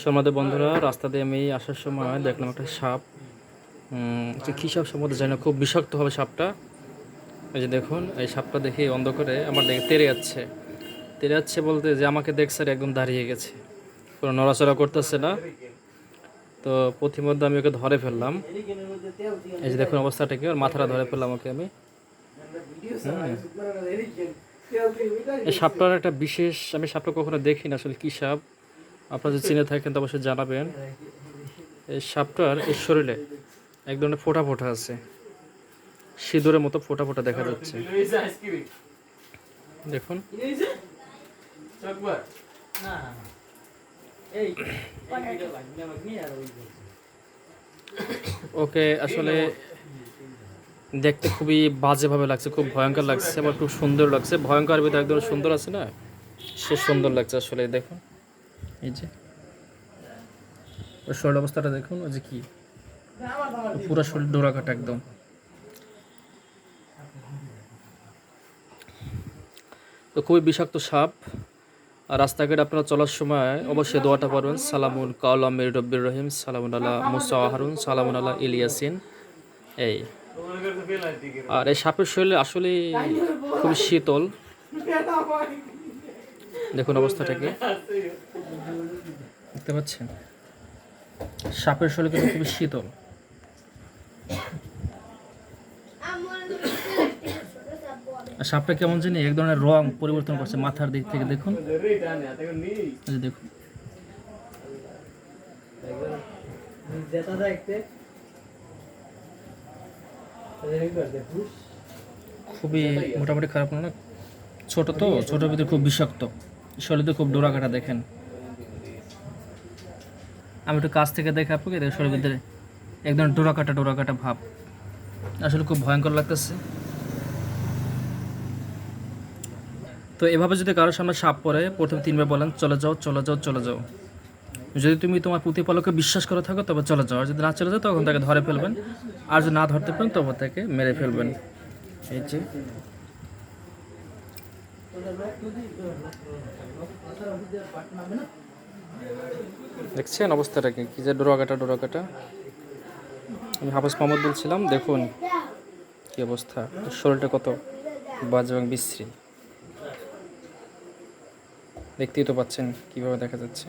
সমাদের বন্ধুরা, রাস্তা দিয়ে আমি আসার সময় দেখলাম একটা সাপ। কী সাপ সম্বন্ধে জানি না, খুব বিষাক্ত হবে সাপটা। এই যে দেখুন, এই সাপটা দেখে অন্ধকারে আমার দেখে তেরে যাচ্ছে। তেরে যাচ্ছে বলতে যে আমাকে দেখছে একদম দাঁড়িয়ে গেছে। কোনো নড়াচড়া করতেছে না। তো প্রতিমধ্যে আমি ওকে ধরে ফেললাম। এই যে দেখুন অবস্থাটা কি, ওর মাথাটা ধরে ফেললাম ওকে আমি। এই সাপটার একটা বিশেষ, আমি সাপটা কখনো দেখি না আসলে কী সাপ। আপনারা যদি চিনে থাকেন, তো অবশ্যই জানাবেন। এই সাপটার এই শরীরে এক ধরনের ফোঁটা ফোঁটা আছে। সিঁদুরের মতো ফোঁটা ফোঁটা দেখা যাচ্ছে। দেখুন। ওকে, আসলে দেখতে খুবই বাজেভাবে লাগছে, খুব ভয়ঙ্কর লাগছে, আবার খুব সুন্দর লাগছে। ভয়ঙ্কর ভিতরে একদম সুন্দর আছে না? সে সুন্দর লাগছে আসলে, দেখুন। এই যে। ওর শরীর অবস্থাটা দেখুন, ওই যে কি? পুরো শরীর ডোরা কাটা একদম। তো খুবই বিষাক্ত সাপ। আর রাস্তাঘাটে আপনারা চলার সময় অবশ্যই দোয়াটা পড়বেন। সালামুন কালাম রব্বির রহিম সালামুন আল্লাহ মুসা হারুন সালামুন আল্লাহ ইলিয়াসিন। এই। আর এই সাপের শরীরে আসলে খুবই শীতল। দেখুন অবস্থাটা কি। দেখতে পাচ্ছেন? সাপের শরীর কিন্তু খুবই শীতল। সাপটা কেমন জানি এক ধরনের রং পরিবর্তন করছে মাথার দিক থেকে, দেখুন। দেখুন। খুবই মোটামুটি খারাপ না? ছোট তো ছোটোর ভিতরে খুব বিষাক্ত। শরীরে খুব ডোরা কাটা দেখেন। আমি একটু কাছ থেকে দেখে আপনাকে শরীরের ভিতরে একদম ডোরা কাটা ডোরা কাটা ভাব। আসলে খুব ভয়ঙ্কর লাগতেছে। তো এভাবে যদি কারোর সামনে সাপ পড়ে, প্রথমে তিনবার বলেন, চলে যাও চলে যাও চলে যাও। যদি তুমি তোমার প্রতিপালককে বিশ্বাস করে থাকো, তবে চলে যাও। যদি না চলে যাও, তখন তাকে ধরে ফেলবেন। আর যদি না ধরতে পারেন, তবে তাকে মেরে ফেলবেন। এই যে দেখছেন অবস্থাটা কি? কি যে ডোরাকাটা ডোরাকাটা। আমি হাফেজ মোহাম্মদ বলছিলাম, দেখুন কি অবস্থা। শরীরটা কত বাজ এবং বিশ্রী। দেখতেই তো পাচ্ছেন কীভাবে দেখা যাচ্ছে।